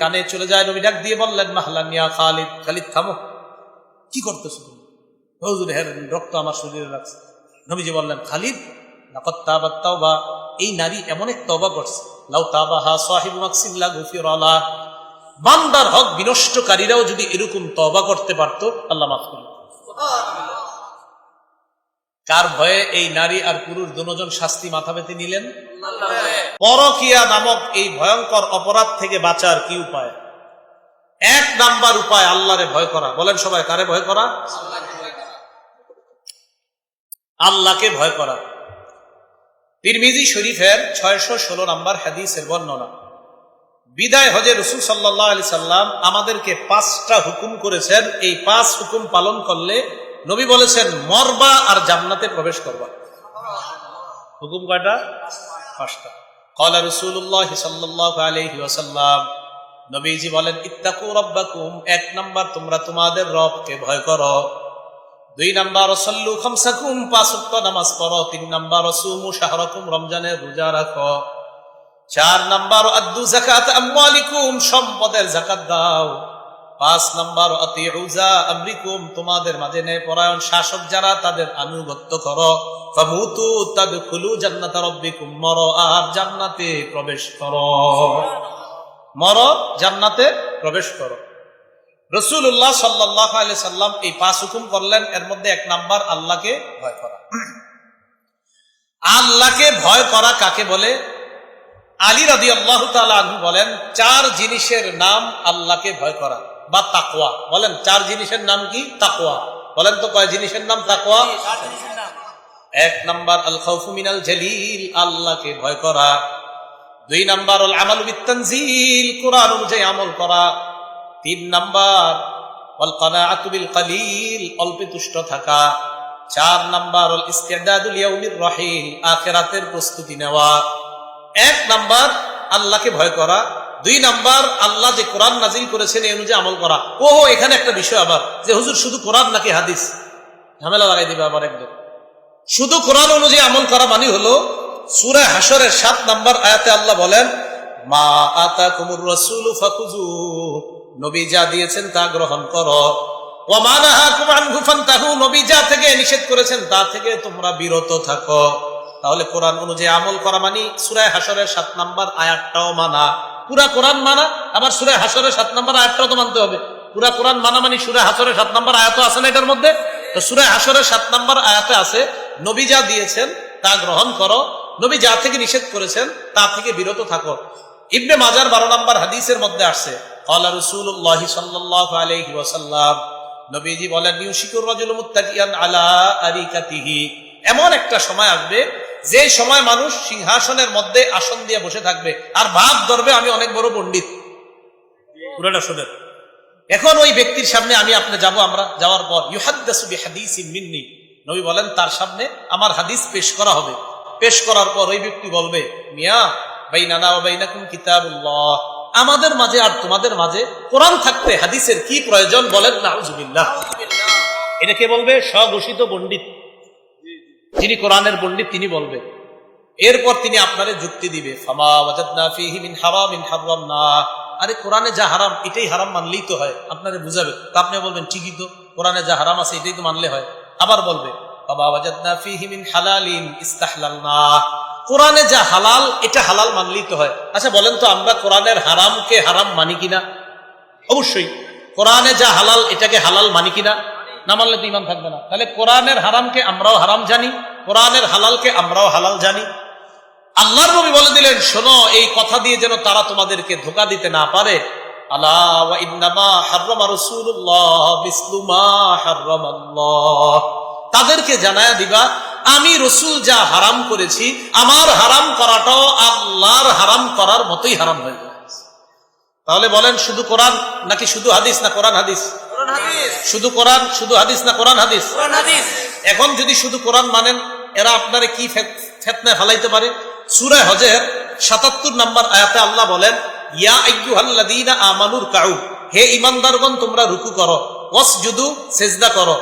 কানে চলে যায়, নবী ডাক দিয়ে বললেন খালিদ থামো। কি হ্যাঁ রক্ত আমার শরীরে লাগছে বললেন, খালিদ এই নারী এমন এক তওবা করছে, লাউ তাবাহা সাহিবু বান্দার হক বিনষ্টকারীরাও যদি এরকম তবা করতে পারতো, আল্লাহ মাফ করল কার ভয়ে এই নারী আর পুরুষ দুজন শাস্তি মাথা পেতে নিলেন পরকিয়া নামক এই ভয়ঙ্কর অপরাধ থেকে বাঁচার কি উপায়? এক নাম্বার উপায় আল্লাহরে ভয় করা। বলেন সবাই কারে ভয় করা? আল্লাহকে ভয় করা। তিরমিজি শরীফের ছয়শো ষোলো নম্বর হাদিসের বর্ণনা। বিদায় হজে রসুল সাল্লাহ আলি সাল্লাম আমাদেরকে পাঁচটা হুকুম করেছেন। এই পাঁচ হুকুম পালন করলে নবী বলেছেন, মরবা আর জান্নাতে প্রবেশ করবা। হুকুম কয়টা? পাঁচটা। কলা রসুল্লাহ সাল্লাহ আলহি ওয়াসাল্লাম, নবীজি বলেন, ইত্তাকু রব্বাকুম এক নাম্বার, তোমরা তোমাদের রবকে ভয় করো। দুই নাম্বার, সল্লু খামসাকুম, পাঁচ নামাজ পড়ো। তিন নাম্বার সুমু শাহরকুম রমজানের রোজা রাখো। চার নাম্বার আদ্দু জাকাত আমওয়ালিকুম, সম্পদের জাকাত দাও। পাঁচ নাম্বার আতিউজা আমরিকুম, তোমাদের মাঝে ন্যায় পরায়ণ শাসক যারা, তাদের আনুগত্য করো। ফামুতু তাদখুলু জান্নাত রাব্বিকুম, মর আর জান্নাতে প্রবেশ করো। মর, জান্নাতে প্রবেশ করো। রসুল্লাহ সাল্লাহ আলি সাল্লাম এই পাঁচ হুকুম করলেন, এর মধ্যে এক নাম্বার, আল্লাহকে ভয় করা। আল্লাহকে ভয় করা কাকে বলে? আলী রাদি আল্লাহ আনহু বলেন চার জিনিসের নাম আল্লাহকে ভয় করা বা তাকোয়া বলেন চার জিনিসের নাম কি? তাকওয়া। বলেন তো কয় জিনিসের নাম তাকওয়া? এক নাম্বার আল খাউফু মিনাল জালিল। আল্লাহকে ভয় করা। দুই নাম্বার আল আমাল বিত্তানজিল। কোরআন অনুযায়ী আমল করা। তিন নাম্বার অল কানাআতু বিল কালিল অল্পে তুষ্ট থাকা। চার নাম্বার অল ইস্তিদাদুল ইয়াউমির রহিল। আখিরাতের প্রস্তুতি নেওয়া। এক নাম্বার আল্লাহকে ভয় করা, দুই নাম্বার আল্লাহ যে কোরআন নাজিল করেছেন এই অনুযায়ী আমল করা। ও এখানে একটা বিষয় আবার, যে হুজুর শুধু কোরআন নাকি হাদিস? ঝামেলা লাগাই দিবে আবার একদম। শুধু কোরআন অনুযায়ী আমল করা মানে হলো, সুরে হাসরের সাত নাম্বার আয়াতে আল্লাহ বলেন, মা আতা কুমুর রসুল ফাকুজু নবী যা দিয়েছেন তা গ্রহণ করো। নবী যা থেকে নিষেধ করেছেন, তা থেকে তোমরা বিরত থাকো। তাহলে কোরআন অনুযায়ী আমল করা মানি, সুরায় হাসরের সাত নাম্বার আয়াতটাও মানা। পুরা কোরআন মানা, আবার সুরায় হাসরের সাত নাম্বার আয়াতটাও তো মানতে হবে। পুরা কোরআন মানা মানি সুরায় হাসরের সাত নাম্বার আয়াত আছে না এটার মধ্যে? তো সুরায় হাসরের সাত নাম্বার আয়াতে আছে, নবী যা দিয়েছেন, তা গ্রহণ করো, নবী যা থেকে নিষেধ করেছেন, তা থেকে বিরত থাকো। ইবনে মাজার বারো নাম্বার হাদিসের মধ্যে আসছে কলা রসুল্লাহ সাল্লাহ আলহি ওয়াসাল্লাম। নবীজি বলেন, ইউশিকুর রাজুল মুত্তাকিয়ান আলা আরিকাতিহি। এমন একটা সময় আসবে যে সময় মানুষ সিংহাসনের মধ্যে আসন দিয়ে বসে থাকবে আর ভাব ধরবে আমি অনেক বড় পণ্ডিত। পুরোটা শুনেন। এখন ওই ব্যক্তির সামনে আমি আপনি যাব আমরা যাওয়ার পর ইউহাদ্দাসু বিহাদিসিন মিন্নি। নবী বলেন তার সামনে আমার হাদিস পেশ করা হবে। পেশ করার পর ওই ব্যক্তি বলবে মিয়া বাইনানা ওয়া বাইনাকুম কিতাবুল্লাহ। আমাদের মাঝে আর তোমাদের মাঝে কোরআন থাকতে হাদিসের কি প্রয়োজন বলেন? নাউজুবিল্লাহ। এটা কে বলবে? স্বঘোষিত পণ্ডিত। যিনি কোরআনের পণ্ডিত, তিনি বলবে এরপর তিনি আপনারে যুক্তি দিবে আরে কোরআনে যা হারাম, এটাই হারাম মানলেই তো হয়, আপনারে বুঝাবে। তা আপনি বলবেন, ঠিকই তো, কোরআনে যা হারাম আছে, এটাই তো মানলে হয়। আবার বলবে কোরআনে যা হালাল, এটা হালাল মানলেই তো হয়। আচ্ছা বলেন তো, আমরা কোরআনের হারামকে হারাম মানি কিনা? অবশ্যই, কোরআনে যা হালাল, এটাকে হালাল মানি কিনা? না মানলে তো ইমান থাকবে না। তাহলে কোরআনের হারামকে আমরাও হারাম জানি, কোরআনের হালালকে আমরাও হালাল জানি। আল্লাহর নবী বলে দিলেন, শোনো, এই কথা দিয়ে যেন তারা তোমাদেরকে ধোকা দিতে না পারে। তাদেরকে জানায়া দিবা, আমি রসুল যা হারাম করেছি, আমার হারাম করাটাও আল্লাহর হারাম করার মতোই হারাম হয়ে তাহলে বলেন, শুধু কোরআন নাকি শুধু হাদিস না কোরআন হাদিস? শুধু কোরআন শুধু হাদিস না কোরআন হাদিস? এখন যদি শুধু কোরআন মানেন এরা আপনারে কি ফেতনায় ফালাইতে পারে? সুরায় হজের সাতাত্তর নাম্বার আয়াতে আল্লাহ বলেন ইয়া আইয়ুহাল্লাযীনা আমানুর কাউ হে ইমানদারগণ তোমরা রুকু করো। ওয়াসজুদু সেজদা করো।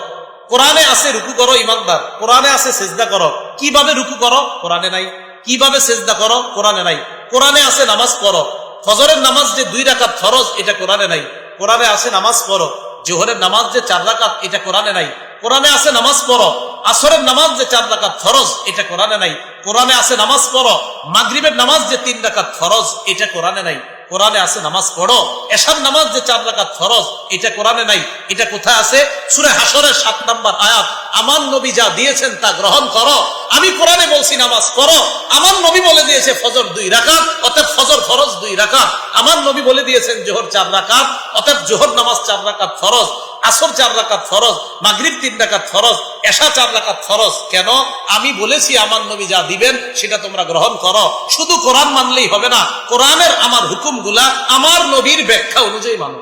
কোরআনে আছে রুকু করো ইমানদার কোরআনে আছে সেজদা করো। কীভাবে রুকু করো? কোরআনে নাই। কীভাবে সেজদা করো? কোরআনে নাই। কোরআনে আছে নামাজ পড়ো। ফজরের নামাজ যে দুই রাকাত ফরজ এটা কোরআনে নাই। কোরআনে আছে নামাজ পড়ো। জোহরের নামাজ যে চার রাকাত, এটা কোরআনে নাই। কোরআনে আছে নামাজ পড়ো। আসরের নামাজ যে চার রাকাত ফরজ, এটা কোরআনে নাই। কোরআনে আছে নামাজ পড়ো। মাগরিবের নামাজ যে তিন রাকাত ফরজ, এটা কোরআনে নাই। কোরআনে আছে নামাজ পড়ো। এসব নামাজ যে চার রাকাত ফরজ, এটা কোরআনে নাই, এটা কোথায় আছে? সুরে হাসরের সাত নাম্বার আয়াত, আমার নবী যা দিয়েছেন তা গ্রহণ করো। আমি কোরআনে বলছি নামাজ পড়ো। আমার নবী বলে দিয়েছে ফজর দুই রাকাত, অতএব ফজর ফরজ দুই রাকাত। আমার নবী বলে দিয়েছেন জোহর চার রাকাত, অতএব জোহর নামাজ চার রাকাত ফরজ। আসর চার রাকাত ফরজ মাগরিব তিন রাকাত ফরজ এশা চার রাকাত ফরজ। কেন? আমি বলেছি আমার নবী যা দিবেন সেটা তোমরা গ্রহণ করো। শুধু কোরআন মানলেই হবে না কোরআনের আমার হুকুমগুলা আমার নবীর ব্যাখ্যা অনুযায়ী মানো।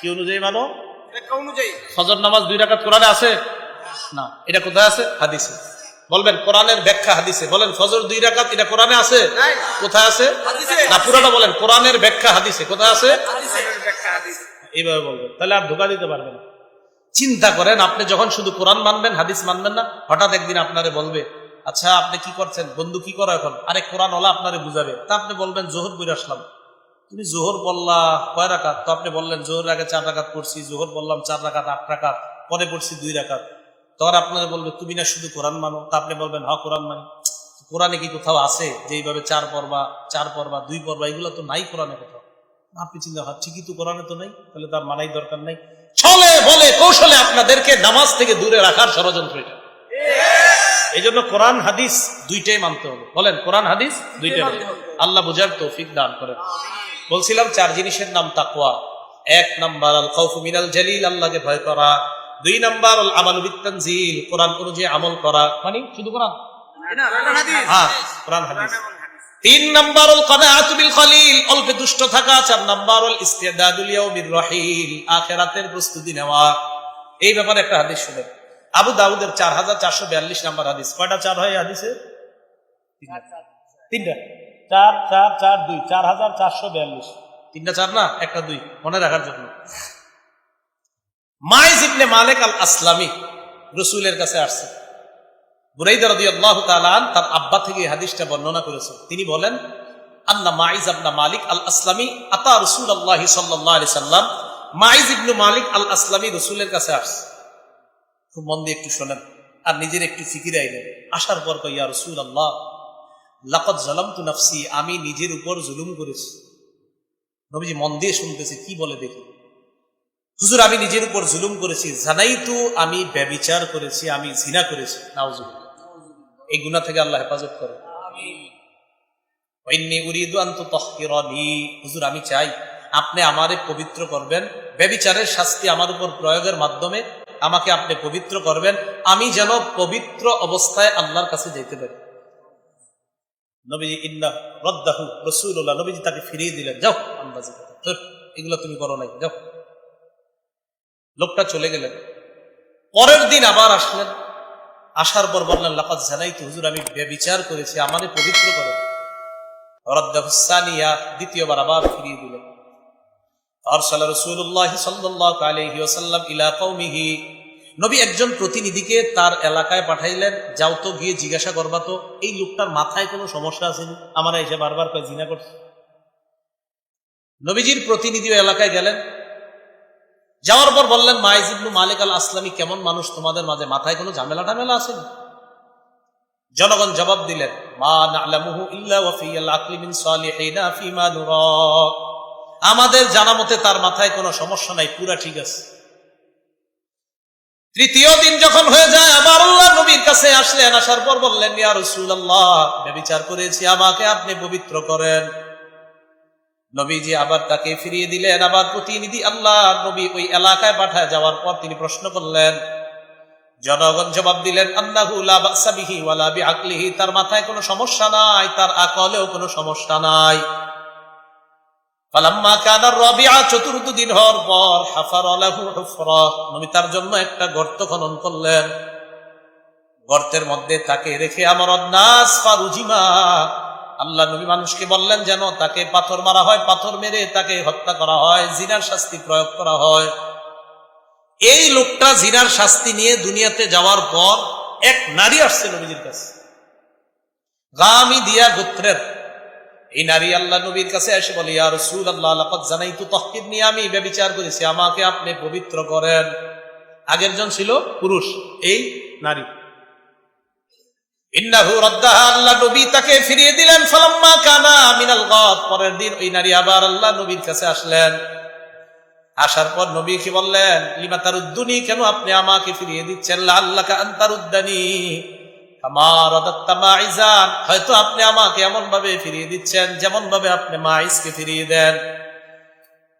কি অনুযায়ী মানো? ফজর নামাজ দুই রাকাত কোরআনে আছে? না। এটা কোথায় আছে? হাদিসে। বলবেন কোরআনের ব্যাখ্যা হাদিসে। বলেন ফজর দুই রাকাত এটা কোরআনে আছে? কোথায় আছে? না পুরোটা বলেন কোরআনের ব্যাখ্যা হাদিসে। কোথায় আছে? এইভাবে বলবেন তাহলে আর ধোকা দিতে পারবেন চিন্তা করেন, আপনি যখন শুধু কোরআন মানবেন, হাদিস মানবেন না, হঠাৎ একদিন আপনারে বলবে আচ্ছা আপনি কি করছেন? বন্ধু কি করো এখন? আরে কোরআন ওলা আপনারে বুঝাবে। তা আপনি বলবেন, জোহর বইরে আসলাম। তুমি জোহর বললা কয় রাকাত? তো আপনি বললেন জোহর আগে চার রাকাত পড়ছি, জোহর বললাম চার রাকাত, আট রাকাত, পরে পড়ছি দুই রাকাত। তখন আপনারা বলবে, তুমি না শুধু কোরআন মানো? তা আপনি বলবেন হ্যাঁ কোরআন মানি। কোরআনে কি কোথাও আছে যে এইভাবে চার পর্বা চার পর্বা, দুই পর্বা? এগুলো তো নাই কোরআনে কোথাও আপনি চিন্তা ভাব ঠিকই তো কোরআনে তো নাই তাহলে তার মানাই দরকার নাই। ছলে বলে কৌশলে আপনাদেরকে নামাজ থেকে দূরে রাখার ষড়যন্ত্র এটা। এই জন্য কোরআন হাদিস দুইটাই মানতে হবে। বলেন কোরআন হাদিস দুইটাই মানতে হবে। আল্লাহ বুঝার তৌফিক দান করেন। বলছিলাম চার জিনিসের নাম তাকওয়া। এক নাম্বার আল খাউফু মিনাল জালিল আল্লাহকে ভয় করা। দুই নাম্বার আল আমাল বিত্তানজিল কোরআন অনুযায়ী আমল করা। মানে শুধু কোরআন? না কোরআন হাদিস। হ্যাঁ কোরআন হাদিস। তিন নাম্বার আল কানাআতু বিল খলিল। অল্পে দুষ্ট থাকা, চার নাম্বার আল ইস্তিদাদুল ইয়াউমির রহিল। আখিরাতের প্রস্তুতি নেওয়া। এই ব্যাপারে একটা হাদিস শুনেন। আবু দাউদের চার হাজার চারশো বিয়াল্লিশ নাম্বার হাদিস। কয়টা চার হয় হাদিসে? তিনটা। চার চার চার, দুই। চার হাজার চারশো বিয়াল্লিশ। তিনটা চার না? একটা দুই। মনে রাখার জন্য। মাইজ ইবনে মালিক আল আসলামী রসুলের কাছে আসছে। তার আব্বা থেকে হাদিসটা বর্ণনা করেছেন। তিনি বলেন মাইজ মালিক আল আসলামী আতা আলাইহি সাল্লাম। মাইজ ইবনু মালিক আল আসলামী রসুলের কাছে খুব মন দিয়ে একটু শোনেন আর নিজের একটু আইলেন। আসার পর কই ইয়া রাসূলুল্লাহ, লাকাদ জালামতু নাফসি, আমি নিজের উপর জুলুম করেছি। নবীজি মন দিয়ে শুনতেছে, কি বলে দেখি? হুজুর, আমি নিজের উপর জুলুম করেছি। জানাই তো আমি ব্যবিচার করেছি, আমি জিনা করেছি। নাউজুবিল্লাহ এই গুনাহ থেকে আল্লাহ হেফাজত করে হুজুর আমি চাই আপনি আমারে পবিত্র করবেন ব্যবিচারের শাস্তি আমার উপর প্রয়োগের মাধ্যমে আমাকে আপনি পবিত্র করবেন আমি যেন পবিত্র অবস্থায় আল্লাহর কাছে যেতে পারি। নবীজি ইন্না রদ্দাহু রসুল্লাহ নবীজি তাকে ফিরিয়ে দিলেন যাও আন্দাজে এগুলো তুমি করো নাই যাও। লোকটা চলে গেলেন। পরের দিন আবার আসলেন। আসার পর বললেন লাকাত জানাই তো হুজুর, আমি বিচার করেছি, আমারে পবিত্র করো। রদ্দাহুসানিয়া দ্বিতীয়বার আবার ফিরিয়ে দিলেন আরসালা রাসূলুল্লাহ সাল্লাল্লাহু আলাইহি ওয়াসাল্লাম ইলা কওমিহি, নবী একজন প্রতিনিধিকে তার এলাকায় পাঠাইলেন, যাও তো গিয়ে জিজ্ঞাসা করবা তো, এই লোকটার মাথায় কোনো সমস্যা আছে? আমার এসে বারবার কয়, জিনা করছে। নবীজির প্রতিনিধি এলাকায় গেলেন যাওয়ার পর বললেন, মাইজ ইবনু মালিক আল আসলামী কেমন মানুষ তোমাদের মাঝে? মাথায় কোনো ঝামেলা টামেলা আছে জনগণ জবাব দিলেন, মা নালামুহু ইল্লা ওয়া ফিল আকলি মিন সালিহিনা ফিমা নুরা। আমাদের জানা মতে তার মাথায় কোনো সমস্যা নাই, পুরা ঠিক আছে। তৃতীয় দিন যখন হয়ে যায়, আবার আল্লাহ নবীর কাছে আসলেন, আসার পর বললেন, ইয়া রাসূলুল্লাহ ব্যভিচার করেছি, আমাকে আপনি পবিত্র করেন। নবীজি আবার তাকে ফিরিয়ে দিলেন, আবার প্রতিনিধি আল্লাহ নবী ওই এলাকায় পাঠায় যাওয়ার পর তিনি প্রশ্ন করলেন, জনগণ জবাব দিলেন আল্লাহু লা বাসা ওয়ালা বিআকলিহি, তার মাথায় কোনো সমস্যা নাই, তার আকলেও কোনো সমস্যা নাই। চতুর্থ দিন হওয়ার পর হুফরা নবী তার জন্য একটা গর্ত খনন করলেন। গর্তের মধ্যে তাকে রেখে আমার নাস ফারুজিমা আল্লাহ নবী মানুষকে বললেন যেন তাকে পাথর মারা হয়, পাথর মেরে তাকে হত্যা করা হয়, জিনার শাস্তি প্রয়োগ করা হয়। এই লোকটা জিনার শাস্তি নিয়ে দুনিয়াতে যাওয়ার পর এক নারী আসছে নবীজির কাছে। গামি দিয়া গোত্রের। এই নারী আল্লাহ নবীর কাছে এসে বলে রসুল আল্লাহ জানাইতু তাহকির নিয়ে আমি ব্যবিচার করেছি, আমাকে আপনি পবিত্র করেন। আগের জন ছিল পুরুষ, এই নারী। ইন্নাহু রাদ্দাহা, আল্লাহ নবী তাকে ফিরিয়ে দিলেন, ফালাম্মা কানা মিনাল গাদ। পরের দিন ওই নারী আবার আল্লাহ নবীর কাছে আসলেন। আসার পর নবী কি বললেন, লিমা তারুদ্দুনি, কেন আপনি আমাকে ফিরিয়ে দিচ্ছেন? আল্লাহকে আন্তারুদ্দানি আমার ইজান হয়তো আপনি আমাকে এমন ভাবে ফিরিয়ে দিচ্ছেন যেমন ভাবে আপনি মাইসকে ফিরিয়ে দেন।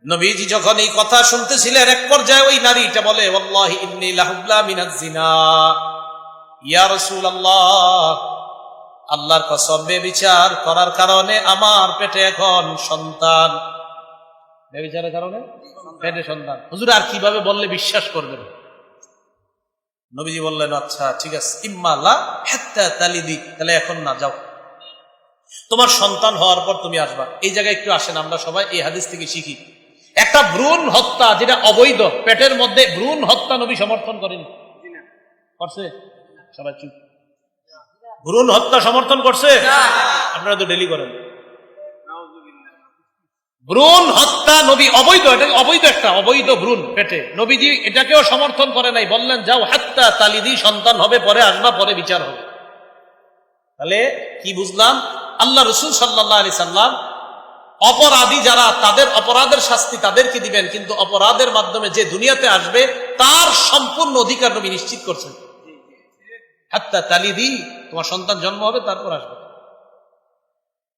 নবীজি যখন এই কথা শুনতেছিলেন, এক পর্যায়ে ওই নারীটা বলে, ওয়াল্লাহি ইন্নী লাহুবলা মিনাজ ইয়া রাসূলুল্লাহ আল্লাহর কসম বিচার করার কারণে আমার পেটে এখন সন্তান। বেবিচারের কারণে? পেটে সন্তান। হুজুর আর কীভাবে বললে বিশ্বাস করবেন নবীজি বললেন আচ্ছা ঠিক আছে। ইম্মাল্লা হেত্তা তালিদি। তাহলে এখন না যাও। তোমার সন্তান হওয়ার পর তুমি আসবা। এই জায়গায় একটু আসেন আমরা সবাই এই হাদিস থেকে শিখি। একটা ভ্রূণ হত্যা যেটা অবৈধ পেটের মধ্যে ভ্রূণ হত্যা নবী সমর্থন করেন। করছে? সবাই চুপ। ভ্রূণ হত্যা সমর্থন করছে? আপনারা তো ডেলি করেন। ভ্রূণ হত্যা নবী, অবৈধ, এটা অবৈধ একটা? অবৈধ ভ্রূণ, পেটে। নবীজি এটাকেও সমর্থন করে নাই। বললেন, যাও, হাত্তা তালিদি, সন্তান হবে, পরে আসবা, পরে বিচার হবে। তাহলে কি বুঝলাম? আল্লাহ রসুল সাল্লাহ আলি সাল্লাম অপরাধী যারা, তাদের অপরাধের শাস্তি তাদেরকে দিবেন, কিন্তু অপরাধের মাধ্যমে যে দুনিয়াতে আসবে, তার সম্পূর্ণ অধিকার নবী নিশ্চিত করছেন। হাত্তা তালিদি, তোমার সন্তান জন্ম হবে, তারপর আসবে।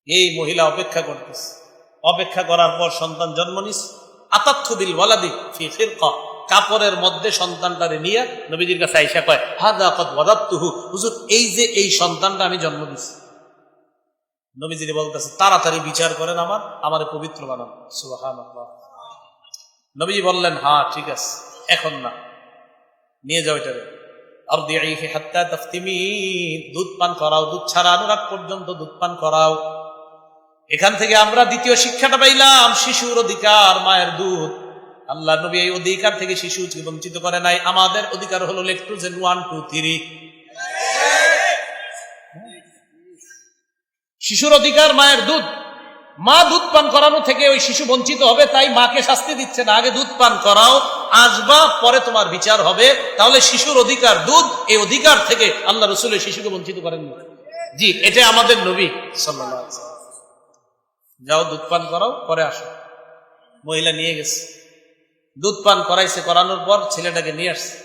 এই মহিলা অপেক্ষা করতেছে। অপেক্ষা করার পর সন্তান জন্ম নিস। আতাত্থবিল ওয়ালাদি ফি ফিরকা কাপড়ের মধ্যে সন্তানটারে নিয়ে নবীজির কাছে আইসা কয়, হাদা কদ ওয়াদাত্তুহু হুজুর, এই যে এই সন্তানটা আমি জন্ম দিছি নবীজির বলতেছে, তাড়াতাড়ি বিচার করেন আমার, আমারে পবিত্র বানান। সুবহানাল্লাহ। নবীজি বললেন হ্যাঁ ঠিক আছে। এখন না। নিয়ে যাও এটারে। করাও, দুধ ছাড়ানোর পর্যন্ত দুধ পান করাও। এখান থেকে আমরা দ্বিতীয় শিক্ষাটা পাইলাম, শিশুর অধিকার, মায়ের দুধ। আল্লাহ নবী এই অধিকার থেকে শিশুকে বঞ্চিত করে নাই। আমাদের অধিকার হলো লেকট্রোজেন ওয়ান, টু, থ্রি। শিশুর অধিকার, মায়ের দুধ। মা দুধ পান করানো থেকে ওই শিশু বঞ্চিত হবে, তাই মাকে শাস্তি দিচ্ছে না। আগে দুধ পান করাও। আসবা, পরে তোমার বিচার হবে। তাহলে শিশুর অধিকার দুধ, এই অধিকার থেকে আল্লাহ রসুলের শিশুকে বঞ্চিত করেন জি এটা আমাদের নবী সাল্লাহ যাও, দুধ পান করাও, পরে আসো। মহিলা নিয়ে গেছে। দুধ পান করাইছে, করানোর পর ছেলেটাকে নিয়ে আসছে।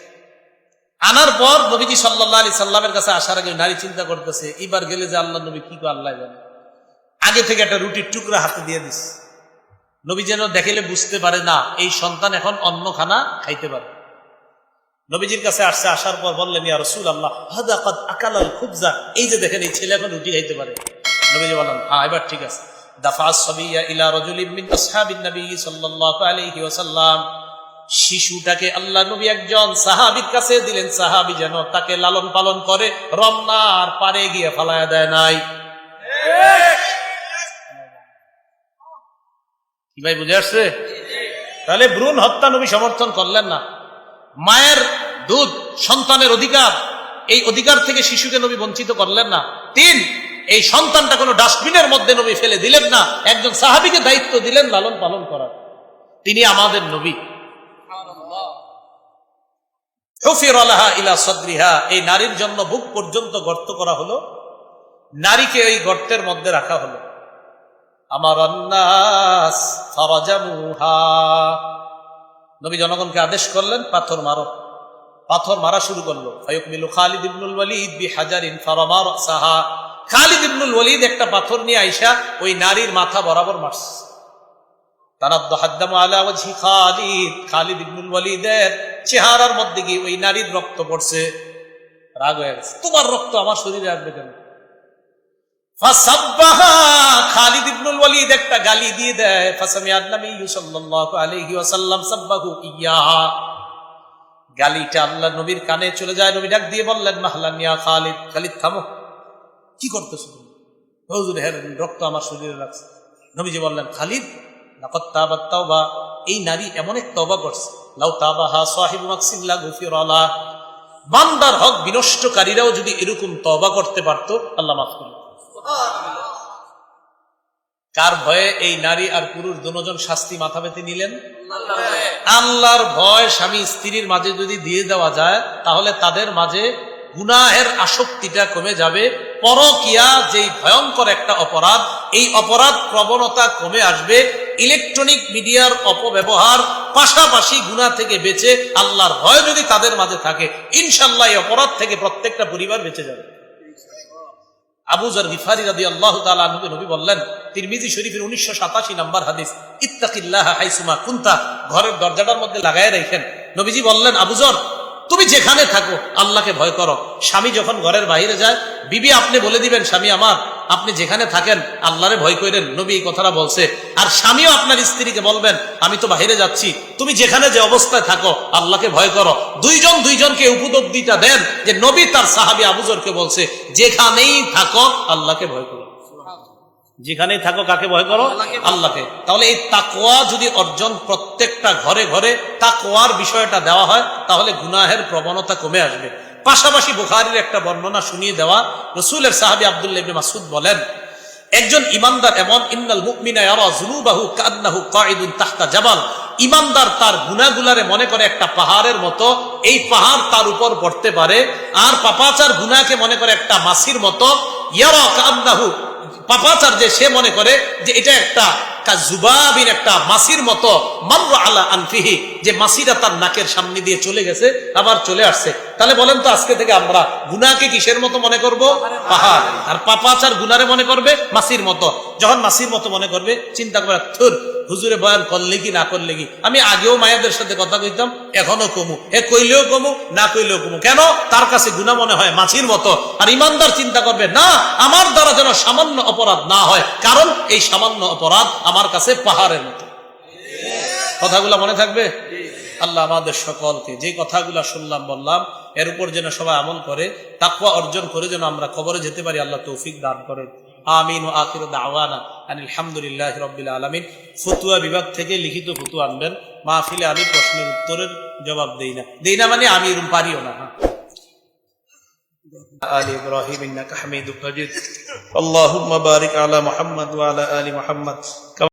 আনার পর নবীজি সাল্লাহ আলি সাল্লামের কাছে আসার আগে নারী চিন্তা করতেছে, এবার গেলে যে আল্লাহ নবী কি আল্লাহ জানে। আগে থেকে একটা রুটির টুকরা হাতে দিয়ে দিস নবী যেন দেখিলে বুঝতে পারে না, এই সন্তান এখন অন্য খানা খাইতে পারে। নবীজির কাছে আসছে, আসার পর বললেন, ইয়া রসুল আল্লাহ হাদা কদ আকালাল খুবজা। এই যে দেখেন, এই ছেলে এখন রুটি খাইতে পারে। নবীজি বললেন হ্যাঁ এবার ঠিক আছে। দাফা সবিয়া ইলা রজুলিম মিন আসহাবিন নবী সাল্লাল্লাহু আলাইহি ওয়াসাল্লাম। শিশুটাকে আল্লাহ নবী একজন সাহাবির কাছে দিলেন। সাহাবি যেন তাকে লালন পালন করে, রমনার পারে গিয়ে ফালায়া দেয় নাই। কি ভাই বুঝে আসছে? তাহলে ভ্রূণ হত্যা নবী সমর্থন করলেন না। মায়ের দুধ, সন্তানের অধিকার, এই অধিকার থেকে শিশুকে নবী বঞ্চিত করলেন না। তিন, এই সন্তানটা কোনো ডাস্টবিনের মধ্যে নবী ফেলে দিলেন না। একজন সাহাবিকে দায়িত্ব দিলেন লালন পালন করার। তিনি আমাদের নবী। এই নারীর জন্য বুক পর্যন্ত গর্ত করা হলো। নারীকে ওই গর্তের মধ্যে রাখা হলো। আমার নবী জনগণকে আদেশ করলেন, পাথর মারো। পাথর মারা শুরু করল। ফায়ুকমিলু খালিদ ইবনুল ওয়ালিদ বি হাজারিন ফারামার সাহা খালিদ ইবনুল ওয়ালিদ একটা পাথর নিয়ে আইসা ওই নারীর মাথা বরাবর মারছে। তানাদ্দ হাদ্দাম আলা ওয়াজহি খালিদ। খালিদ ইবনুল ওয়ালিদের চেহারার মধ্যে গিয়ে ওই নারীর রক্ত পড়ছে। রাগ হয়ে গেছে। তোমার রক্ত আমার শরীরে আসবে কেন? একটা গালি দিয়ে দেয়। ইয়াহা। গালিটা আল্লাহ নবীর কানে চলে যায়, নবী ডাক দিয়ে বললেন খালিদ খালিদ কি হ্যাঁ রক্ত আমার শরীরে নবীজি বললেন, খালিদ এই নারী এমন এক তওবা করছে। লাউ বান্দার হক বিনষ্টকারীরাও যদি এরকম তবা করতে পারতো, আল্লাহ মাফ করল কার ভয়ে এই নারী আর পুরুষ দুজন শাস্তি মাথা পেতে নিলেন? আল্লাহর ভয় স্বামী স্ত্রীর মাঝে যদি দিয়ে দেওয়া যায় তাহলে তাদের মাঝে গুনাহের আসক্তিটা কমে যাবে। পরকিয়া যেই ভয়ঙ্কর একটা অপরাধ এই অপরাধ প্রবণতা কমে আসবে। ইলেকট্রনিক মিডিয়ার অপব্যবহার পাশাপাশি গুণা থেকে বেঁচে আল্লাহর ভয় যদি তাদের মাঝে থাকে ইনশাল্লাহ এই অপরাধ থেকে প্রত্যেকটা পরিবার বেঁচে যাবে। আবু জর গিফারি রাদি আল্লাহ তালা নবী বললেন, তিরমিজি শরীফের উনিশশো সাতাশি নাম্বার হাদিস, ইত্তাকিল্লাহ হাইসুমা কুন্তা, ঘরের দরজাটার মধ্যে লাগাই রেখেন নবীজি বললেন আবুজর তুমি যেখানে থাকো, আল্লাহকে ভয় করো। স্বামী যখন ঘরের বাইরে যায়, বিবি আপনি বলে দিবেন, স্বামী আমার আপনি যেখানে থাকেন আল্লাহরে ভয় করেন নবী এই কথাটা বলছে। আর স্বামীও আপনার স্ত্রীকে বলবেন আমি তো বাইরে যাচ্ছি। তুমি যেখানে যে অবস্থায় থাকো আল্লাহকে ভয় করো। দুইজন দুইজনকে উপলব্ধিটা দেন যে নবী তার সাহাবি আবুজরকে বলছে যেখানেই থাকো আল্লাহকে ভয় করো। যেখানেই থাকো কাকে ভয় করো? আল্লাহকে তাহলে এই তাকোয়া যদি অর্জন প্রত্যেকটা ঘরে ঘরে তাকোয়ার বিষয়টা দেওয়া হয় তাহলে গুনাহের প্রবণতা কমে আসবে। পাশাপাশি বুখারির একটা বর্ণনা শুনিয়ে দেওয়া রসুলের সাহাবি আব্দুল্লাহ ইবনে মাসুদ বলেন, একজন ইমানদার এমন, ইন্নাল মুকমিনা ইয়ারা যুনুবাহু কান্নাহু কাঈদুন তাহতা জাবাল। ইমানদার তার গুনাহগুলারে মনে করে একটা পাহাড়ের মতো, এই পাহাড় তার উপর পড়তে পারে, আর পাপাচার গুনাহকে মনে করে একটা মাসির মতো, ইয়ারা কান্নাহু, পাপাচার যে সে মনে করে যে এটা একটা জুবাবিন একটা মাসির মতো মামর আলা আনফিহি, যে মাসিরা তার নাকের সামনে দিয়ে চলে গেছে, আবার চলে আসছে। তাহলে বলেন তো আজকে থেকে আমরা গুনাকে কিসের মতো মনে করব? পাহাড়। আর পাপাচার গুনারে মনে করবে? মাসির মতো। যখন মাসির মতো মনে করবে, চিন্তা করে থুর হুজুরে বয়ান করলে কি, না করলে কি? আমি আগেও মায়াদের সাথে কথা কইতাম, এখনও কমু। এ কইলেও কমু, না কইলেও কমু। কেন? তার কাছে গুণা মনে হয় মাছির মতো। আর ইমানদার চিন্তা করবে, না, আমার দ্বারা যেন সামান্য অপরাধ না হয়, কারণ এই সামান্য অপরাধ আমার কাছে পাহাড়ের মতো। কথাগুলো মনে থাকবে? আল্লাহ আমাদের সকলকে যে কথাগুলো শুনলাম, বললাম, এর উপর যেন সবাই আমল করে তাকুয়া অর্জন করে যেন আমরা কবরে যেতে পারি, আল্লাহ তৌফিক দান করেন। আমিন ও আখির দাওয়ানা আলহামদুলিল্লাহ রবিল আলমিন ফতুয়া বিভাগ থেকে লিখিত ফতুয়া আনবেন মাহফিলে আমি প্রশ্নের উত্তরের জবাব দেই না দেই না মানে আমি এরম পারিও না হ্যাঁ آل إبراهيم إنك حميد مجيد اللهم بارك على محمد وعلى آل محمد كما